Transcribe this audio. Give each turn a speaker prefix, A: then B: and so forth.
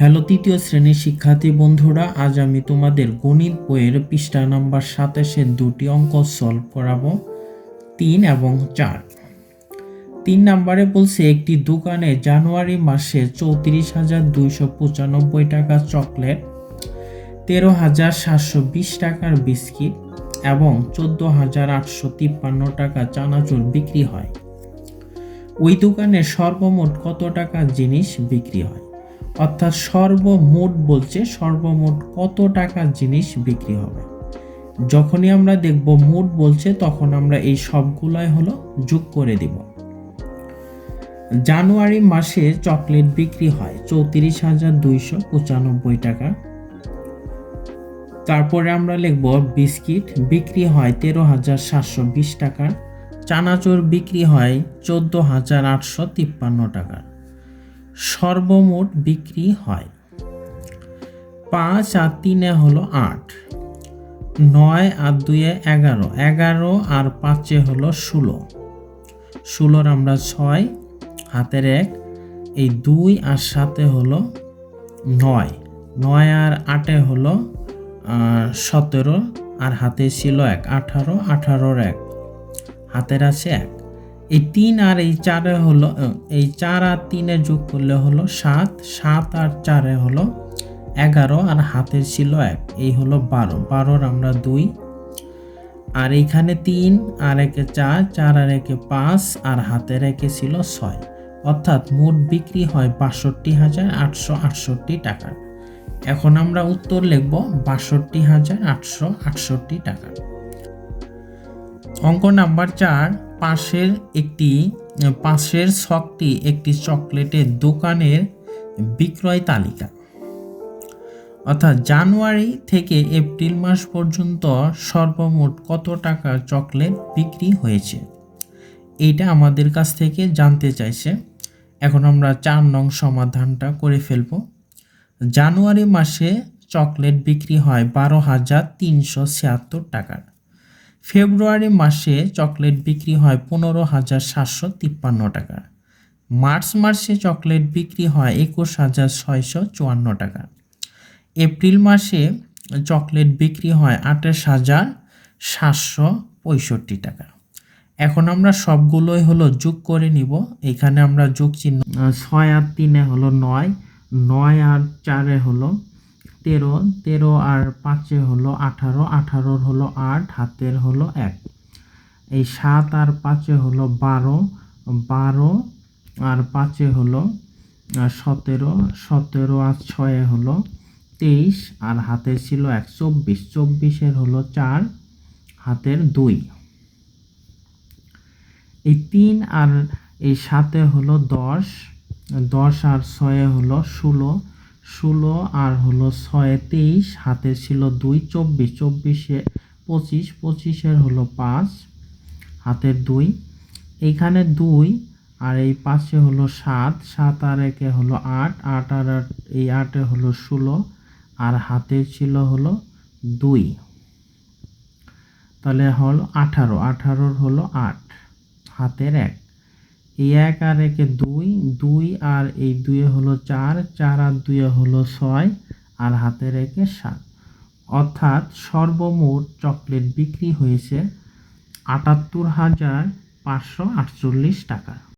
A: Hello, তৃতীয় শ্রেণির শিক্ষার্থী বন্ধুরা, আজ আমি তোমাদের গণিত বইয়ের পৃষ্ঠা নাম্বার সাতাশের দুটি অঙ্ক সলভ করাবো, তিন এবং চার। তিন নাম্বারে বলছে, একটি দোকানে জানুয়ারি মাসে চৌত্রিশ হাজার দুইশো পঁচানব্বই টাকা চকলেট, তেরো হাজার সাতশো বিশ টাকার বিস্কিট এবং চোদ্দ হাজার আটশো তিপ্পান্ন টাকা চানাচুর বিক্রি হয়। ওই দোকানে সর্বমোট কত টাকা জিনিস বিক্রি হয়? অর্থাৎ সর্বমোট বলছে সর্বমোট কত টাকার জিনিস বিক্রি হবে। যখনই আমরা দেখব মোট বলছে, তখন আমরা এই সবগুলাই হলো যোগ করে দিব। জানুয়ারি মাসে চকলেট বিক্রি হয় চৌত্রিশ হাজার দুইশো পঁচানব্বই টাকা। তারপরে আমরা লিখব বিস্কিট বিক্রি হয় তেরো হাজার সাতশো বিশ টাকা। চানাচুর বিক্রি হয় চোদ্দ হাজার আটশো তিপ্পান্ন টাকা। সর্বমোট বিক্রি হয়। পাঁচ আর তিনে হলো আট। নয় আর দুয়ে এগারো। এগারো আর পাঁচে হলো ষোলো। ষোলোর আমরা ছয়, হাতের এক। এই দুই আর সাতে হলো নয়। নয় আর আটে হলো সতেরো। আর হাতে ছিল এক। আঠারো, আঠারোর এক। হাতের আছে এক। এই তিন আর এই চারে হলো এই চার আর তিনে যোগ করলে হলো সাত সাত আর চারে হলো এগারো আর হাতের ছিল এক, এই হলো বারো, বারোর আমরা দুই। আর এইখানে তিন, আর একে চার চার আর একে পাঁচ, আর হাতের একে ছিল ছয়। অর্থাৎ মোট বিক্রি হয় বাষট্টি হাজার আটশো আটষট্টি টাকা। এখন আমরা উত্তর লিখব বাষট্টি হাজার আটশো আটষট্টি টাকা। অঙ্ক নাম্বার চার, পাশের একটি, পাশের ছকটি একটি চকলেটের দোকানের বিক্রয় তালিকা। অর্থাৎ জানুয়ারি থেকে এপ্রিল মাস পর্যন্ত সর্বমোট কত টাকা চকলেট বিক্রি হয়েছে? এইটা আমাদের কাছ থেকে জানতে চাইছে। এখন আমরা চার নং সমাধানটা করে ফেলব। জানুয়ারি মাসে চকলেট বিক্রি হয় বারো হাজার তিনশো ছিয়াত্তর টাকার। ফেব্রুয়ারি মাসে চকলেট বিক্রি হয় পনেরো হাজার সাতশো তিপ্পান্ন টাকা। মার্চ মাসে চকলেট বিক্রি হয় একুশ হাজার ছয়শো চুয়ান্ন টাকা। এপ্রিল মাসে চকলেট বিক্রি হয় আঠাশ হাজার সাতশো পঁয়ষট্টি টাকা। এখন আমরা সবগুলোই হলো যোগ করে নিব। এখানে আমরা যোগ চিহ্ন ছয় আর তিনে হলো নয় নয় আর চারে হলো তেরো তেরো আর পাঁচে হলো আঠারো আঠারোর হলো আট, হাতের হলো এক। এই সাত আর পাঁচে হলো বারো বারো আর পাঁচে হলো সতেরো সতেরো আর ছয়ে হলো তেইশ আর হাতে ছিল এক, চব্বিশ, চব্বিশের হলো চার, হাতের দুই। এই তিন আর এই সাতে হলো দশ দশ আর ছয়ে হলো ষোলো ষোলো আর হলো ছয় তেইশ, হাতের ছিল দুই, চব্বিশ, চব্বিশে পঁচিশ, পঁচিশের হলো পাঁচ, হাতের দুই, এইখানে দুই আর এই পাশে হলো সাত সাত আর একে হলো আট আট আর আট, এই আটে হলো ষোলো আর হাতের ছিল হলো দুই। তাহলে হলো আঠারো, আঠারোর হলো আট, হাতের এক। এক আর একে দুই দুই আর এই দুয়ে হলো চার চার আর দুয়ে হলো ছয়, আর হাতের একে সাত। অর্থাৎ সর্বমোট চকলেট বিক্রি হয়েছে আটাত্তর হাজার পাঁচশো আটচল্লিশ টাকা।